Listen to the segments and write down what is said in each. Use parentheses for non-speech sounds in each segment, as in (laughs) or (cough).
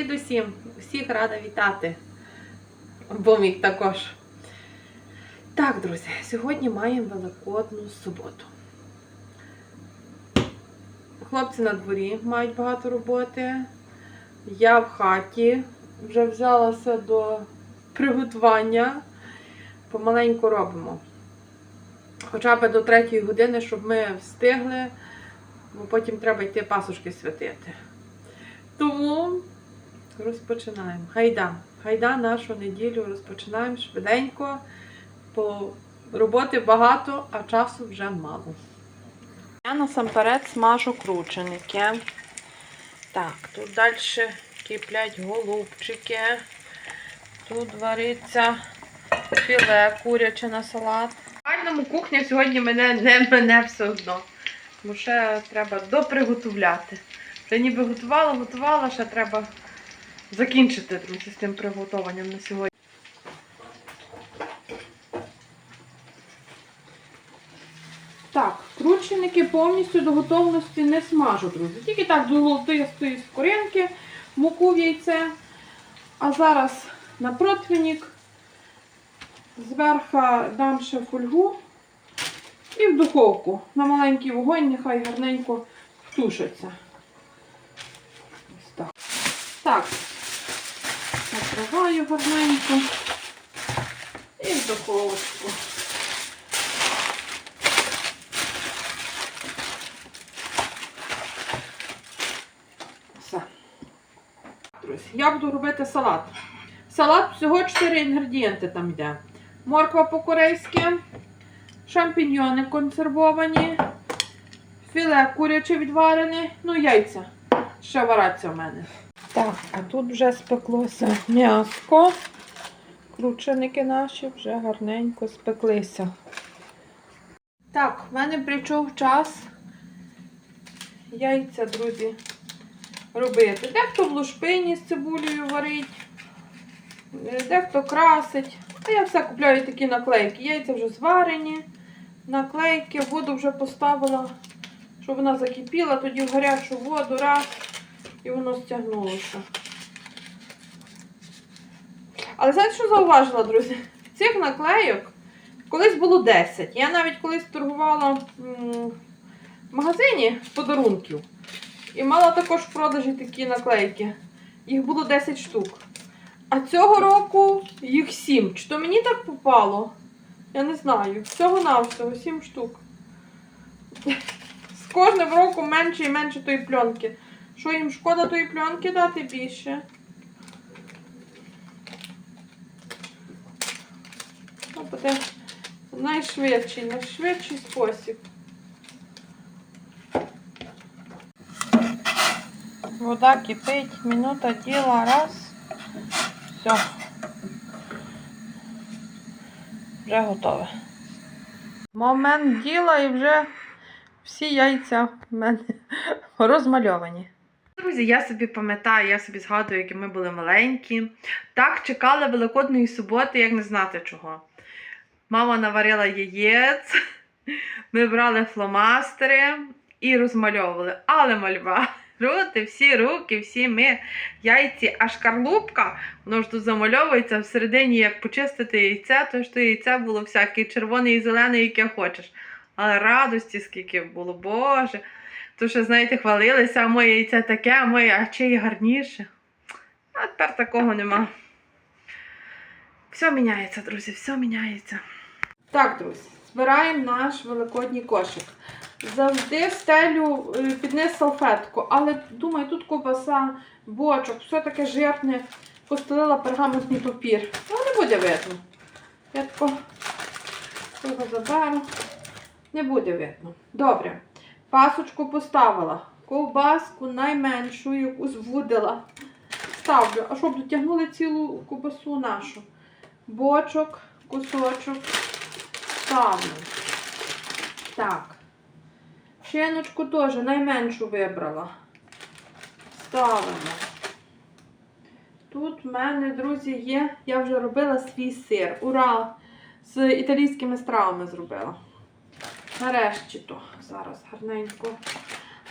Привіт усім! Всіх рада вітати. Бомік також. Так, друзі, сьогодні маємо Великодну суботу. Хлопці на дворі мають багато роботи. Я в хаті вже взялася до приготування. Помаленьку робимо. Хоча б до третьої години, щоб ми встигли, бо потім треба йти пасушки святити. Тому розпочинаємо. Гайда. Гайда нашу неділю розпочинаємо швиденько, бо роботи багато, а часу вже мало. Я насамперед смажу крученики. Так, тут далі киплять голубчики. Тут вариться філе куряче на салат. Реальному кухня сьогодні мене не мене все одно. Тому ще треба доприготовляти. Вже ніби готувала, готувала, ще треба закінчити, друзі, з тим приготуванням на сьогодні. Так, крученики повністю до готовності не смажу, друзі. Тільки так до золотистої скоринки, муку в яйце. А зараз на противник зверху дам ще фольгу і в духовку. На маленький вогонь нехай гарненько втушиться. Ось так. Так, накриваю гарненько і в духовочку. Все. Друзі, я буду робити салат. Салат всього 4 інгредієнти там йде. Морква по-корейськи, шампіньйони консервовані, філе куряче відварене, ну яйця. Ще вараться в мене. Так, а тут вже спеклося м'яско. Крученики наші вже гарненько спеклися. Так, в мене прийшов час яйця, друзі, робити. Дехто в лушпині з цибулею варить, е, дехто красить. А я все купляю такі наклейки. Яйця вже зварені, наклейки, воду вже поставила, щоб вона закипіла, тоді в гарячу воду раз і воно стягнулося. Але знаєте, що зауважила, друзі? Цих наклейок колись було 10. Я навіть колись торгувала в магазині подарунків. І мала також в продажі такі наклейки. Їх було 10 штук. А цього року їх 7. Чи то мені так попало? Я не знаю. Всього-навсього 7 штук. З кожним роком менше і менше тої пленки. Що їм шкода тої пленки дати більше? Ну, буде найшвидший, найшвидший спосіб. Вода кипить, минута діла, раз. Все. Вже готове. Момент діла і вже всі яйця в мене (laughs) розмальовані. Друзі, я собі пам'ятаю, я собі згадую, які ми були маленькі. Так чекали Великодної суботи, як не знати чого. Мама наварила яєць, (laughs) ми брали фломастери і розмальовували. Але мальва. (laughs) Рути, всі руки, всі ми, яйці, а шкарлупка, воно ж тут замальовується всередині, як почистити яйце, то ж то яйце було всяке червоне і зелене, яке хочеш. Але радості скільки було, Боже. То що, знаєте, хвалилися, а моє яйце таке, а моє, а чиє гарніше. А тепер такого нема. Все міняється, друзі, все міняється. Так, друзі, збираємо наш великодній кошик. Завжди стелю е, під низ салфетку, але думаю, тут ковбаса, бочок, все таке жирне. Постелила пергаментний папір. Ну, не буде видно. Я його заберу. Не буде видно. Добре. Пасочку поставила. Ковбаску найменшу, яку звудила. Ставлю, а щоб дотягнули цілу ковбасу нашу. Бочок, кусочок. Ставлю. Так. Шиночку теж найменшу вибрала. Ставимо. Тут в мене, друзі, є, я вже робила свій сир. Ура! З італійськими стравами зробила. Нарешті то. Зараз гарненько,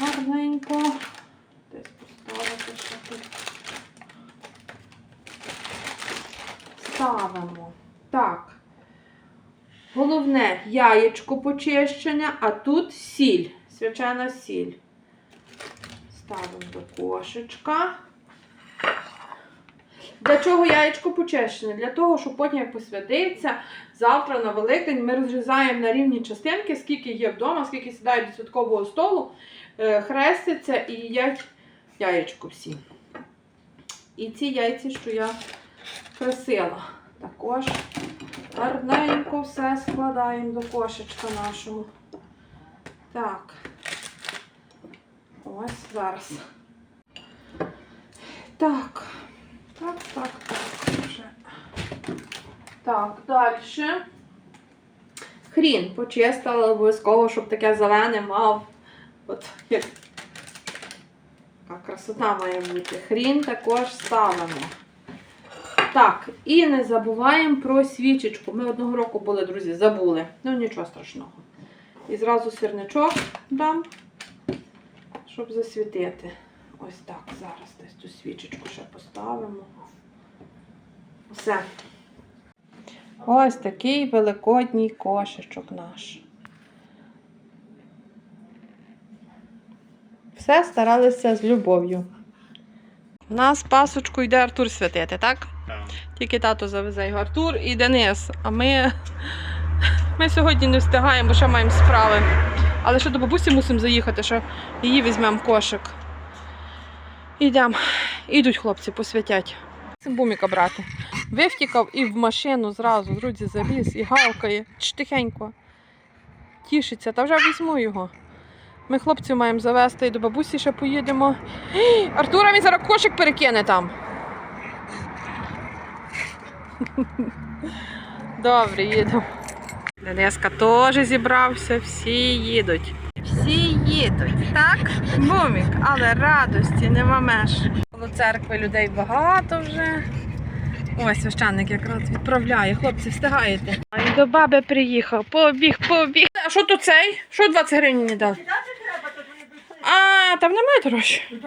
гарненько. Десь поставити ще тут. Ставимо. Так. Головне яєчко почищення, а тут сіль. Свячена сіль. Ставимо до кошечка. Для чого яєчко почищене? Для того, щоб потім як посвятиться, завтра на Великдень ми розрізаємо на рівні частинки, скільки є вдома, скільки сідають до святкового столу, е, хрестяться і їдять яєчко всі. І ці яйці, що я красила, також гарненько все складаємо до кошечка нашого. Так. Ось зараз. Так. Так, так, так. Вже. Так, далі. Хрін почистила обов'язково, щоб таке зелене мав. От як така красота має бути. Хрін також ставимо. Так, і не забуваємо про свічечку. Ми одного року були, друзі, забули. Ну, нічого страшного. І зразу сірничок дам, щоб засвітити. Ось так, зараз десь ту свічечку ще поставимо. Все. Ось такий великодній кошечок наш. Все старалися з любов'ю. У нас пасочку йде Артур святити, так? Так. Тільки тато завезе його Артур і Денис. А ми, ми сьогодні не встигаємо, бо ще маємо справи. Але ще до бабусі мусимо заїхати, що її візьмемо кошик. Йдемо. Ідуть хлопці, посвятять. Буміка брати. Вивтікав і в машину зразу, друзі, заліз і гавкає. Тихенько. Тішиться, та вже візьму його. Ми хлопців маємо завести і до бабусі ще поїдемо. (gasps) Артура він зараз кошик перекине там. (laughs) Добре, їдемо. Дениска теж зібрався, всі їдуть. Всі їдуть, так? Бумік, але радості нема меж. Коло церкви людей багато вже. Ось священник якраз відправляє. Хлопці, встигаєте. До баби приїхав. Побіг, побіг. А що тут цей? Що 20 гривень не дав? А, там немає грошей.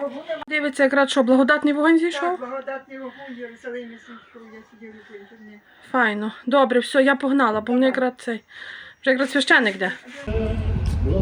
Дивиться, якраз що, благодатний вогонь зійшов? Так, благодатний вогонь свічку, я сидів по інтернеті. Файно. Добре, все, я погнала, бо мені якраз цей. Вже якраз священник де. І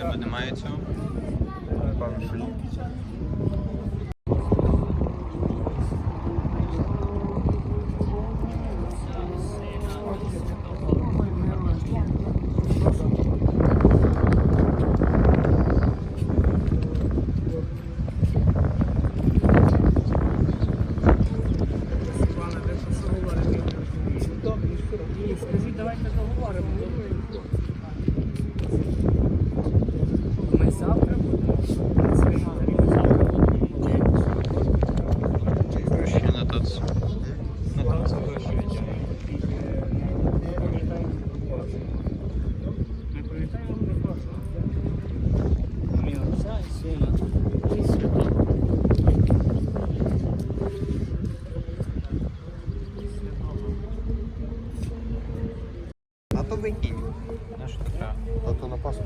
Тебе немає цього? Гроші На тацу гроші відділи. А то викинь. На що треба? А то на паску.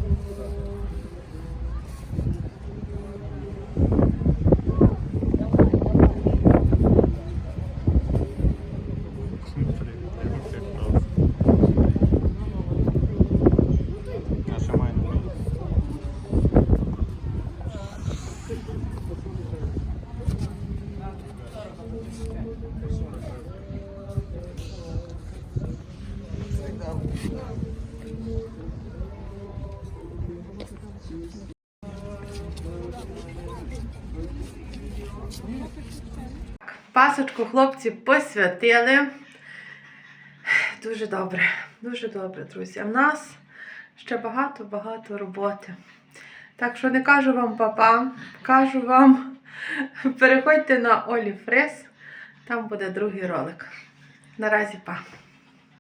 Пасочку хлопці посвятили. Дуже добре, дуже добре, друзі. В нас ще багато-багато роботи. Так що не кажу вам папа, кажу вам, переходьте на Олі Фрес, там буде другий ролик. Наразі па.